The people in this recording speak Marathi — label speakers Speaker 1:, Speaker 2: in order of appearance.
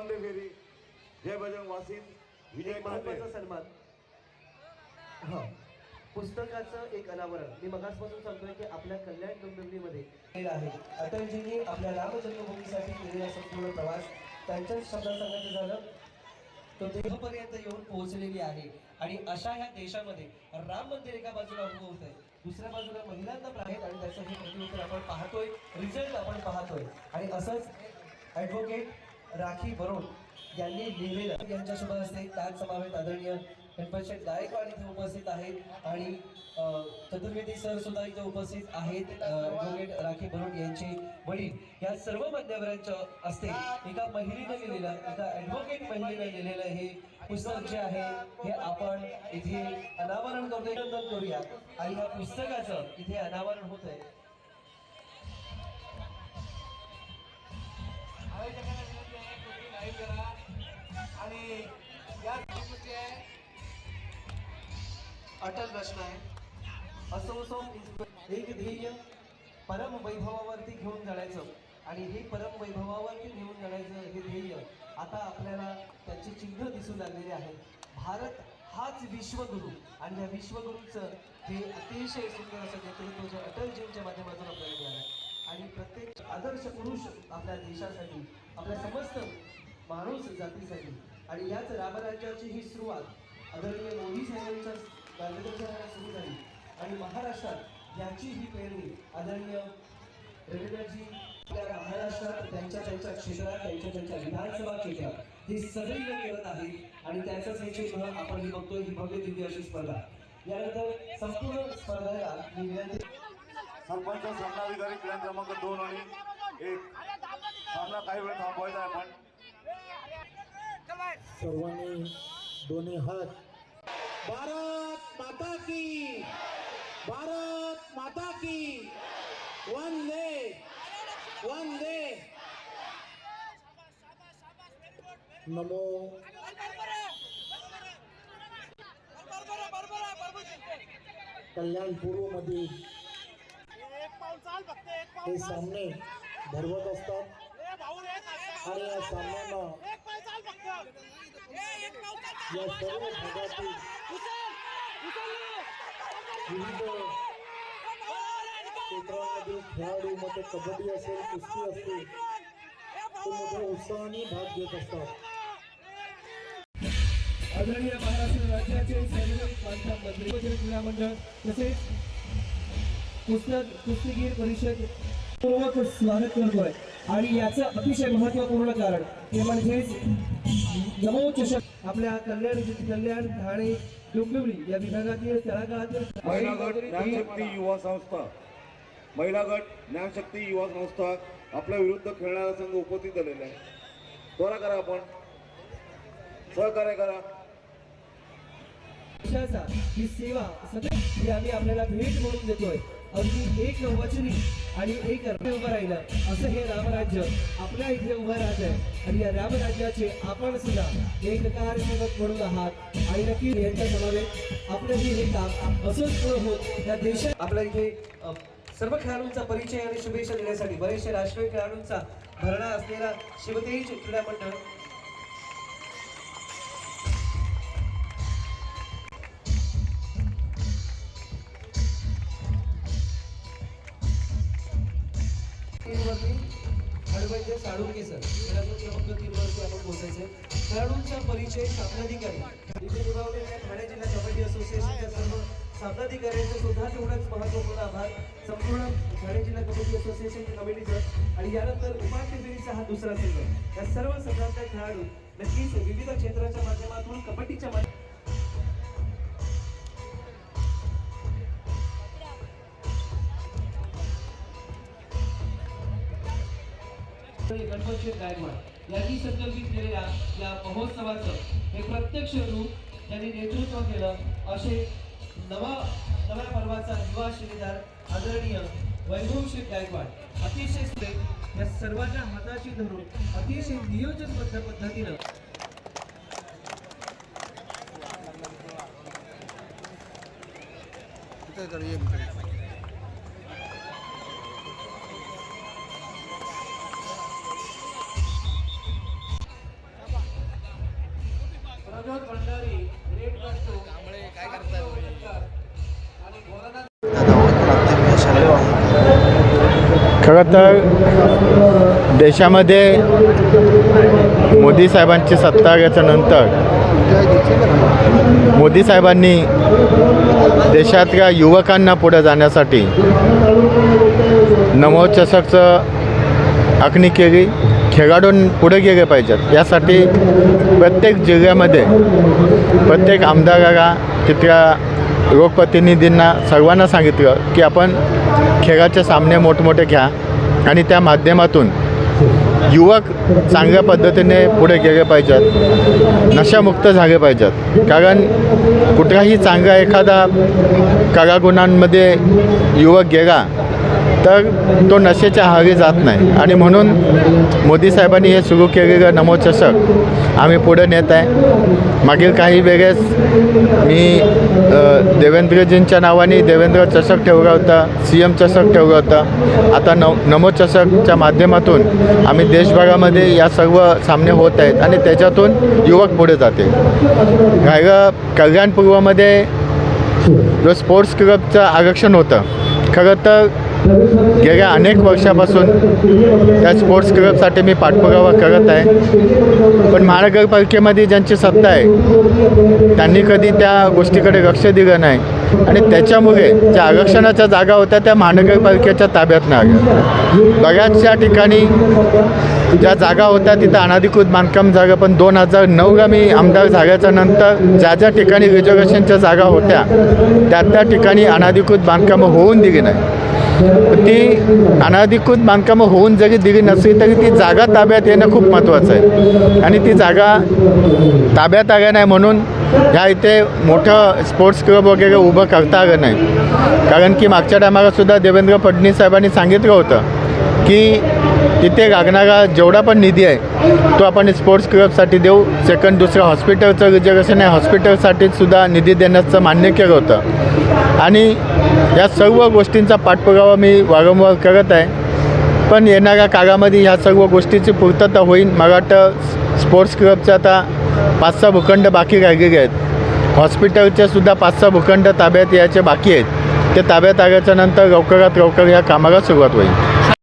Speaker 1: मानले फेरी. जय बजरंग वासिन विजय
Speaker 2: महत्त्वाचा सन्मान. हा. पुस्तकाचं एक अनावरण. मी मगासपासून सांगतोय की आपल्या कल्याण डोंबिवलीमध्ये आहे. अटलजींनी आपल्या राम जन्मभूमीसाठी केलेला संपूर्ण प्रवास त्यांच्याच शब्दात सांगायचं झालं. तो देहपर्यंत येऊन पोहोचलेली आहे. आणि अशा ह्या देशामध्ये राम मंदिर एका बाजूला उभं होत आहे दुसऱ्या बाजूला महिलांना आहेत आणि त्याचं हे प्रतिउत्तर आपण पाहतोय. रिझल्ट आपण पाहतोय. आणि असंच ॲडव्होकेट राखी बरोड यांनी लिहिलेलं यांच्या शुभ हस्ते त्याच समावेत आदरणीय गणपतशेठ गायकवाड इथे उपस्थित आहेत. आणि चतुर्वेदी सर सुद्धा इथे उपस्थित आहेत. राखी बरोड यांचे वडील. या सर्व मान्यवरांच्या असते. एका महिलेने लिहिलेलं एका ॲडव्होकेट महिलेने लिहिलेलं हे पुस्तक जे आहे हे आपण इथे अनावरण करतोय अभिनंदन करूया. आणि या पुस्तकाचं इथे अनावरण होत आहे
Speaker 3: आणि या
Speaker 2: अटल रचना आहे. असो असो एक ध्येय परम वैभवावरती घेऊन जाण्याचं आणि हे परम वैभवावरती घेऊन जाण्याचं हे ध्येय आता आपल्याला त्याचे चिन्ह दिसू लागलेले आहे. भारत हाच विश्वगुरु आणि या विश्वगुरूचं हे अतिशय सुंदर असं नेतृत्व जे अटलजींच्या माध्यमातून आपल्याला मिळालं आणि प्रत्येक आदर्श पुरुष आपल्या देशासाठी आपल्या समस्त माणूस जातीसाठी आणि याच रामराज्याची ही सुरुवात आदरणीय मोदी साहेबांच्या मार्गदर्शनाला सुरू झाली. आणि महाराष्ट्रात याची ही पेरणी आदरणीय रवींद्रजी आपल्या महाराष्ट्रात त्यांच्या त्यांच्या क्षेत्रात त्यांच्या त्यांच्या विधानसभा क्षेत्रात हे सदैव करत आहेत आणि त्याचंच हे आपण ही बघतोय ही भव्य दिव्य अशी स्पर्धा. यानंतर संपूर्ण स्पर्धेला मी विनंती
Speaker 1: सरपंच सामनाधिकारी प्लॅन क्रमांक दोन आणि एक. सामना काही वेळ थांबवायचा आहे आपण
Speaker 4: सर्वांनी दोन्ही हात. भारत माता की, भारत माता की. वंदे वंदे नमो. कल्याण पूर्व मध्ये सामने भरवत असतात. या सर्व भागातील विविध क्षेत्रांमधील खेळाडू मग ते कबड्डी असेल कुस्ती असतील ते मोठ्या उत्साहाने भाग घेत असतात.
Speaker 2: आदरणीय महाराष्ट्र राज्याचे सार्वजनिक बांधकाम मंत्री क्रीडा मंडळ तसेच पुस्तक कुस्तीगीर परिषद पूर्वक स्वागत करतोय. आणि याचं अतिशय महत्त्वपूर्ण कारण ते म्हणजेच नमो चषक आपल्या कल्याण कल्याण ठाणे डोंबिवली या विभागातील तळागाळातील
Speaker 1: महिला गट ज्ञानशक्ती युवा संस्था. महिला गट ज्ञानशक्ती युवा संस्था आपल्या विरुद्ध खेळणारा संघ उपस्थित झालेला आहे. त्वरा करा आपण. सहकार्य करा.
Speaker 2: देशाचा ही सेवा सतत ही आम्ही आपल्याला भेट म्हणून देतोय. अगदी एक वचनी आणि एक रस्ते उभं राहिलं. असं हे रामराज्य आपल्या इथे उभं राहत आहे आणि या रामराज्याचे आपण सुद्धा एक म्हणून आहात. आणि नक्की यांच्या समावेश आपलंही हे काम असंच पुढं होत या देशात आपल्या इथे सर्व खेळाडूंचा परिचय आणि शुभेच्छा देण्यासाठी बरेचसे राष्ट्रीय खेळाडूंचा भरणा असलेला शिवतेज क्रीडा मंडळ हळवंजे साळुंके सर. फक्त तीन वर्ष आपण पोहोचायचे खेळाडूंचा परिचय सामनाधिकारी ठाणे जिल्हा कबड्डी असोसिएशनच्या सर्व सामनाधिकाऱ्यांचं सुद्धा तेवढाच महत्त्वपूर्ण आभार. संपूर्ण ठाणे जिल्हा कबड्डी असोसिएशनच्या कमिटीचं आणि यानंतर उपांत्य फेरीचा हा दुसरा संघ. या सर्व संघातले खेळाडू नक्कीच विविध क्षेत्राच्या माध्यमातून कबड्डीच्या माध्यमातून गणपती गायकवाड यांनी संकल्पित केलेल्या या महोत्सवाचं हे प्रत्यक्ष रूप त्यांनी नेतृत्व केलं. असे नवा नव्या पर्वाचा युवा शिलेदार आदरणीय वैभवशी गायकवाड अतिशय सुरेख या सर्वांच्या हाताशी धरून अतिशय नियोजनबद्ध पद्धतीनं
Speaker 3: प्रज्योत
Speaker 5: खरं तर देशामध्ये मोदी साहेबांची सत्ता आल्याच्यानंतर मोदी साहेबांनी देशातल्या युवकांना पुढे जाण्यासाठी नमोचषकचं आखणी केली खेळाडूं पुढे गेले पाहिजेत. यासाठी प्रत्येक जिल्ह्यामध्ये प्रत्येक आमदाराला तिथल्या लोकप्रतिनिधींना सर्वांना सांगितलं की आपण खेळाचे सामने मोठमोठे घ्या आणि त्या माध्यमातून युवक चांगल्या पद्धतीने पुढे गेले पाहिजेत नशामुक्त झाले पाहिजेत. कारण कुठलाही चांगला एखादा कलागुणांमध्ये युवक गेला तर तो नशेच्या आहारी जात नाही. आणि म्हणून मोदी साहेबांनी हे सुरू केलेलं नमो चषक आम्ही पुढे नेत आहे. मागील काही वेळेस मी देवेंद्रजींच्या नावाने देवेंद्र चषक ठेवला होता सी एम चषक ठेवला होता. आता नव नमो चषकच्या माध्यमातून आम्ही देशभरामध्ये या सर्व सामने होत आहेत आणि त्याच्यातून युवक पुढे जाते राहिलं कल्याणपूर्वमध्ये जो स्पोर्ट्स क्लबचं आरक्षण होतं. खरं तर गेल्या अनेक वर्षापासून त्या स्पोर्ट्स क्लबसाठी मी पाठपुरावा करत आहे. पण महानगरपालिकेमध्ये ज्यांची सत्ता आहे त्यांनी कधी त्या गोष्टीकडे लक्ष दिलं नाही. आणि त्याच्यामुळे ज्या आरक्षणाच्या जागा होत्या त्या महानगरपालिकेच्या ताब्यात नाही आल्या. बऱ्याचशा ठिकाणी ज्या जागा होत्या तिथं अनाधिकृत बांधकाम जागा पण दोन हजार नऊला मी आमदार झाल्याच्यानंतर ज्या ज्या ठिकाणी रिझर्वेशनच्या जागा होत्या त्या त्या ठिकाणी अनाधिकृत बांधकामं होऊन दिली नाही. ती अनाधिकृत बांधकामं होऊन जरी दिली नसली तरी ती जागा ताब्यात येणं खूप महत्त्वाचं आहे. आणि ती जागा ताब्यात आल्या नाही म्हणून ह्या इथे मोठं स्पोर्ट्स क्लब वगैरे उभं करता आलं नाही. कारण की मागच्या टायमालासुद्धा देवेंद्र फडणवीस साहेबांनी सांगितलं होतं की तिथे लागणारा जेवढा पण निधी आहे तो आपण स्पोर्ट्स क्लबसाठी देऊ. सेकंड दुसरं हॉस्पिटलचं रिजर्वेशन आहे. हॉस्पिटलसाठी सुद्धा निधी देण्याचं मान्य केलं होतं. आणि या सर्व गोष्टींचा पाठपुरावा मी वारंवार करत आहे. पण येणाऱ्या काळामध्ये ह्या सर्व गोष्टीची पूर्तता होईल. मला वाटतं स्पोर्ट्स क्लबचं आता पाच सहा भूखंड बाकी राहिलेले आहेत. हॉस्पिटलचे सुद्धा पाच सहा भूखंड ताब्यात यायचे बाकी आहेत. ते ताब्यात आल्याच्यानंतर लवकरात लवकर या कामाला सुरुवात होईल.